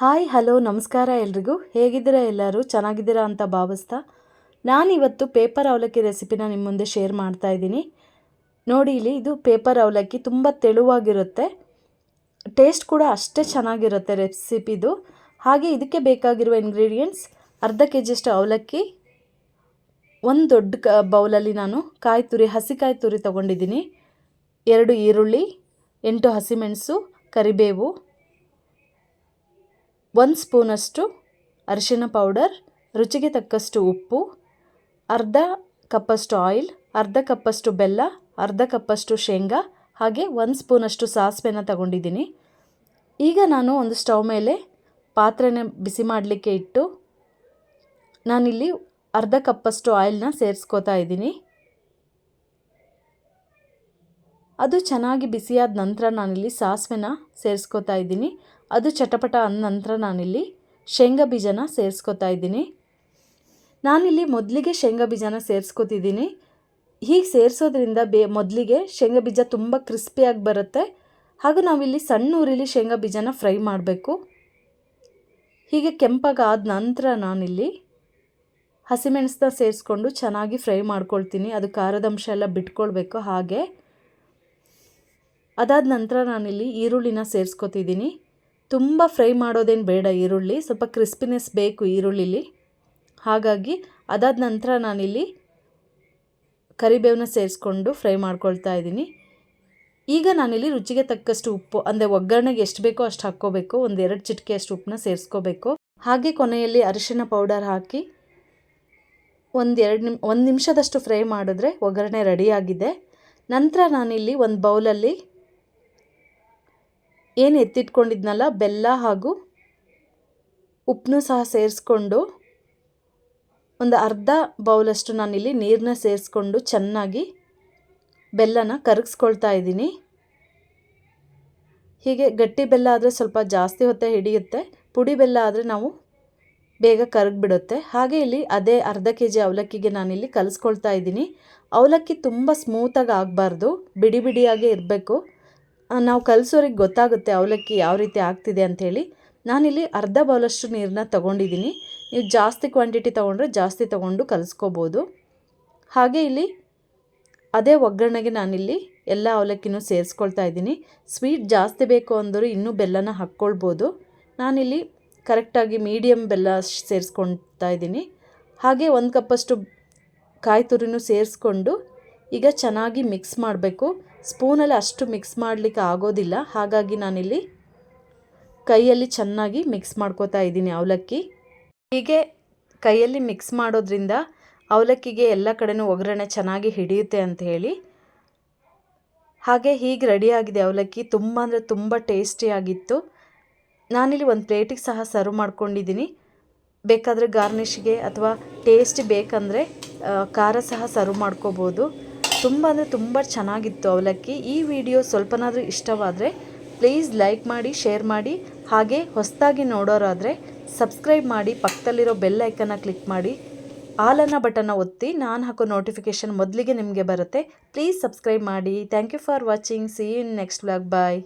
Hi, hello, ನಮಸ್ಕಾರ ಎಲ್ರಿಗೂ. ಹೇಗಿದ್ದೀರಾ ಎಲ್ಲರೂ? ಚೆನ್ನಾಗಿದ್ದೀರಾ ಅಂತ ಭಾವಿಸ್ತಾ. ನಾನಿವತ್ತು ಪೇಪರ್ ಅವಲಕ್ಕಿ ರೆಸಿಪಿನ ನಿಮ್ಮ ಮುಂದೆ ಶೇರ್ ಮಾಡ್ತಾ ಇದ್ದೀನಿ. ನೋಡಿ, ಇಲ್ಲಿ ಇದು ಪೇಪರ್ ಅವಲಕ್ಕಿ ತುಂಬ ತೆಳುವಾಗಿರುತ್ತೆ. ಟೇಸ್ಟ್ ಕೂಡ ಅಷ್ಟೇ ಚೆನ್ನಾಗಿರುತ್ತೆ ರೆಸಿಪಿದು ಹಾಗೆ ಇದಕ್ಕೆ ಬೇಕಾಗಿರುವ ಇಂಗ್ರೀಡಿಯೆಂಟ್ಸ್, ಅರ್ಧ ಕೆ ಜಿಯಷ್ಟು ಅವಲಕ್ಕಿ, ಒಂದು ದೊಡ್ಡ ಕ, ಬೌಲಲ್ಲಿ ನಾನು ಕಾಯಿ ತುರಿ ಹಸಿ ಕಾಯಿ ತುರಿ ತೊಗೊಂಡಿದ್ದೀನಿ. ಎರಡು ಈರುಳ್ಳಿ, ಎಂಟು ಹಸಿಮೆಣಸು, ಕರಿಬೇವು ಒಂದು ಸ್ಪೂನಷ್ಟು ಅರಿಶಿನ ಪೌಡರ್, ರುಚಿಗೆ ತಕ್ಕಷ್ಟು ಉಪ್ಪು, ಅರ್ಧ ಕಪ್ಪಷ್ಟು ಆಯಿಲ್, ಅರ್ಧ ಕಪ್ಪಷ್ಟು ಬೆಲ್ಲ, ಅರ್ಧ ಕಪ್ಪಷ್ಟು ಶೇಂಗಾ, ಹಾಗೆ ಒಂದು ಸ್ಪೂನಷ್ಟು ಸಾಸಿವೆನ ತಗೊಂಡಿದ್ದೀನಿ. ಈಗ ನಾನು ಒಂದು ಸ್ಟವ್ ಮೇಲೆ ಪಾತ್ರೆನ ಬಿಸಿ ಮಾಡಲಿಕ್ಕೆ ಇಟ್ಟು ನಾನಿಲ್ಲಿ ಅರ್ಧ ಕಪ್ಪಷ್ಟು ಆಯಿಲ್ನ ಸೇರಿಸ್ಕೋತಾ ಇದ್ದೀನಿ. ಅದು ಚೆನ್ನಾಗಿ ಬಿಸಿಯಾದ ನಂತರ ನಾನಿಲ್ಲಿ ಸಾಸಿವೆನ ಸೇರಿಸ್ಕೋತಾ ಇದ್ದೀನಿ. ಅದು ಚಟಪಟ ಅಂದ ನಂತರ ನಾನಿಲ್ಲಿ ಶೇಂಗಾ ಬೀಜನ ಸೇರಿಸ್ಕೋತಾ ಇದ್ದೀನಿ. ನಾನಿಲ್ಲಿ ಮೊದಲಿಗೆ ಶೇಂಗಾ ಬೀಜನ ಸೇರಿಸ್ಕೋತಿದ್ದೀನಿ. ಹೀಗೆ ಸೇರಿಸೋದ್ರಿಂದ ಬೇ, ಮೊದಲಿಗೆ ಶೇಂಗಾ ಬೀಜ ತುಂಬ ಕ್ರಿಸ್ಪಿಯಾಗಿ ಬರುತ್ತೆ. ಹಾಗೂ ನಾವಿಲ್ಲಿ ಸಣ್ಣ ಊರಿಲಿ ಶೇಂಗಾ ಬೀಜನ ಫ್ರೈ ಮಾಡಬೇಕು. ಹೀಗೆ ಕೆಂಪಾಗಾದ ನಂತರ ನಾನಿಲ್ಲಿ ಹಸಿಮೆಣಸನ್ನ ಸೇರಿಸ್ಕೊಂಡು ಚೆನ್ನಾಗಿ ಫ್ರೈ ಮಾಡ್ಕೊಳ್ತೀನಿ. ಅದು ಖಾರದ ಅಂಶ ಎಲ್ಲ ಬಿಟ್ಕೊಳ್ಬೇಕು ಹಾಗೆ. ಅದಾದ ನಂತರ ನಾನಿಲ್ಲಿ ಈರುಳ್ಳಿನ ಸೇರಿಸ್ಕೊತಿದ್ದೀನಿ. ತುಂಬ ಫ್ರೈ ಮಾಡೋದೇನು ಬೇಡ, ಈರುಳ್ಳಿ, ಸ್ವಲ್ಪ ಕ್ರಿಸ್ಪಿನೆಸ್ ಬೇಕು ಈರುಳ್ಳಿಲಿ. ಹಾಗಾಗಿ ಅದಾದ ನಂತರ ನಾನಿಲ್ಲಿ ಕರಿಬೇವನ್ನ ಸೇರಿಸ್ಕೊಂಡು ಫ್ರೈ ಮಾಡ್ಕೊಳ್ತಾ ಇದ್ದೀನಿ. ಈಗ ನಾನಿಲ್ಲಿ ರುಚಿಗೆ ತಕ್ಕಷ್ಟು ಉಪ್ಪು, ಅಂದರೆ ಒಗ್ಗರಣೆಗೆ ಎಷ್ಟು ಬೇಕೋ ಅಷ್ಟು ಹಾಕ್ಕೋಬೇಕು, ಒಂದು ಎರಡು ಚಿಟಿಕೆ ಅಷ್ಟು ಉಪ್ಪನ್ನ ಸೇರಿಸ್ಕೋಬೇಕು. ಹಾಗೆ ಕೊನೆಯಲ್ಲಿ ಅರಿಶಿನ ಪೌಡರ್ ಹಾಕಿ ಒಂದು ಎರಡು ನಿಮ್, ಒಂದು ನಿಮಿಷದಷ್ಟು ಫ್ರೈ ಮಾಡಿದ್ರೆ ಒಗ್ಗರಣೆ ರೆಡಿಯಾಗಿದೆ ನಂತರ ನಾನಿಲ್ಲಿ ಒಂದು ಬೌಲಲ್ಲಿ ಏನು ಎತ್ತಿಟ್ಕೊಂಡಿದ್ನಲ್ಲ, ಬೆಲ್ಲ ಹಾಗೂ ಉಪ್ಪನ್ನು ಸಹ ಸೇರಿಸ್ಕೊಂಡು ಒಂದು ಅರ್ಧ ಬೌಲಷ್ಟು ನಾನಿಲ್ಲಿ ನೀರನ್ನ ಸೇರಿಸ್ಕೊಂಡು ಚೆನ್ನಾಗಿ ಬೆಲ್ಲನ ಕರಗಿಸ್ಕೊಳ್ತಾ ಇದ್ದೀನಿ. ಹೀಗೆ ಗಟ್ಟಿ ಬೆಲ್ಲ ಆದರೆ ಸ್ವಲ್ಪ ಜಾಸ್ತಿ ಹೊತ್ತೆ ಹಿಡಿಯುತ್ತೆ, ಪುಡಿ ಬೆಲ್ಲ ಆದರೆ ನಾವು ಬೇಗ ಕರಗಿಬಿಡುತ್ತೆ. ಹಾಗೆ ಇಲ್ಲಿ ಅದೇ ಅರ್ಧ ಕೆ ಜಿ ಅವಲಕ್ಕಿಗೆ ನಾನಿಲ್ಲಿ ಕಲಿಸ್ಕೊಳ್ತಾ ಇದ್ದೀನಿ. ಅವಲಕ್ಕಿ ತುಂಬ ಸ್ಮೂತಾಗಿ ಆಗಬಾರ್ದು, ಬಿಡಿ ಬಿಡಿಯಾಗೇ ಇರಬೇಕು. ನಾವು ಕಲಿಸೋರಿಗೆ ಗೊತ್ತಾಗುತ್ತೆ ಅವಲಕ್ಕಿ ಯಾವ ರೀತಿ ಆಗ್ತಿದೆ ಅಂಥೇಳಿ. ನಾನಿಲ್ಲಿ ಅರ್ಧ ಬೌಲಷ್ಟು ನೀರನ್ನ ತೊಗೊಂಡಿದ್ದೀನಿ. ನೀವು ಜಾಸ್ತಿ ಕ್ವಾಂಟಿಟಿ ತೊಗೊಂಡ್ರೆ ಜಾಸ್ತಿ ತೊಗೊಂಡು ಕಲಿಸ್ಕೋಬೋದು. ಹಾಗೆ ಇಲ್ಲಿ ಅದೇ ಒಗ್ಗರಣೆಗೆ ನಾನಿಲ್ಲಿ ಎಲ್ಲ ಅವಲಕ್ಕಿನೂ ಸೇರಿಸ್ಕೊಳ್ತಾ ಇದ್ದೀನಿ. ಸ್ವೀಟ್ ಜಾಸ್ತಿ ಬೇಕು ಅಂದರೂ ಇನ್ನೂ ಬೆಲ್ಲನ ಹಾಕ್ಕೊಳ್ಬೋದು. ನಾನಿಲ್ಲಿ ಕರೆಕ್ಟಾಗಿ ಮೀಡಿಯಮ್ ಬೆಲ್ಲ ಸೇರಿಸ್ಕೊಳ್ತಾ ಇದ್ದೀನಿ. ಹಾಗೆ ಒಂದು ಕಪ್ಪಷ್ಟು ಕಾಯಿ ತುರಿನೂ ಸೇರಿಸ್ಕೊಂಡು ಈಗ ಚೆನ್ನಾಗಿ ಮಿಕ್ಸ್ ಮಾಡಬೇಕು. ಸ್ಪೂನಲ್ಲಿ ಅಷ್ಟು ಮಿಕ್ಸ್ ಮಾಡಲಿಕ್ಕೆ ಆಗೋದಿಲ್ಲ. ಹಾಗಾಗಿ ನಾನಿಲ್ಲಿ ಕೈಯಲ್ಲಿ ಚೆನ್ನಾಗಿ ಮಿಕ್ಸ್ ಮಾಡ್ಕೋತಾ ಇದ್ದೀನಿ ಅವಲಕ್ಕಿ. ಹೀಗೆ ಕೈಯಲ್ಲಿ ಮಿಕ್ಸ್ ಮಾಡೋದ್ರಿಂದ ಅವಲಕ್ಕಿಗೆ ಎಲ್ಲ ಕಡೆನೂ ಒಗ್ಗರಣೆ ಚೆನ್ನಾಗಿ ಹಿಡಿಯುತ್ತೆ ಅಂತ ಹೇಳಿ. ಹಾಗೆ ಹೀಗೆ ರೆಡಿಯಾಗಿದೆ ಅವಲಕ್ಕಿ. ತುಂಬ ಅಂದರೆ ತುಂಬ ಟೇಸ್ಟಿಯಾಗಿತ್ತು. ನಾನಿಲ್ಲಿ ಒಂದು ಪ್ಲೇಟಿಗೆ ಸಹ ಸರ್ವ್ ಮಾಡ್ಕೊಂಡಿದ್ದೀನಿ. ಬೇಕಾದರೆ ಗಾರ್ನಿಷ್ಗೆ ಅಥವಾ ಟೇಸ್ಟ್ ಬೇಕಂದರೆ ಖಾರ ಸಹ ಸರ್ವ್ ಮಾಡ್ಕೋಬೋದು. ತುಂಬ ಅಂದರೆ ತುಂಬ ಚೆನ್ನಾಗಿತ್ತು ಅವಲಕ್ಕಿ. ಈ ವಿಡಿಯೋ ಸ್ವಲ್ಪನಾದರೂ ಇಷ್ಟವಾದರೆ ಪ್ಲೀಸ್ ಲೈಕ್ ಮಾಡಿ, ಶೇರ್ ಮಾಡಿ, ಹಾಗೆ ಹೊಸದಾಗಿ ನೋಡೋರಾದರೆ ಸಬ್ಸ್ಕ್ರೈಬ್ ಮಾಡಿ, ಪಕ್ಕದಲ್ಲಿರೋ ಬೆಲ್ ಐಕನ್ನ ಕ್ಲಿಕ್ ಮಾಡಿ, ಆಲನ್ನ ಬಟನ್ನ ಒತ್ತಿ, ನಾನು ಹಾಕೋ ನೋಟಿಫಿಕೇಷನ್ ಮೊದಲಿಗೆ ನಿಮಗೆ ಬರುತ್ತೆ. ಪ್ಲೀಸ್ ಸಬ್ಸ್ಕ್ರೈಬ್ ಮಾಡಿ. Thank you for watching. See in next vlog. Bye.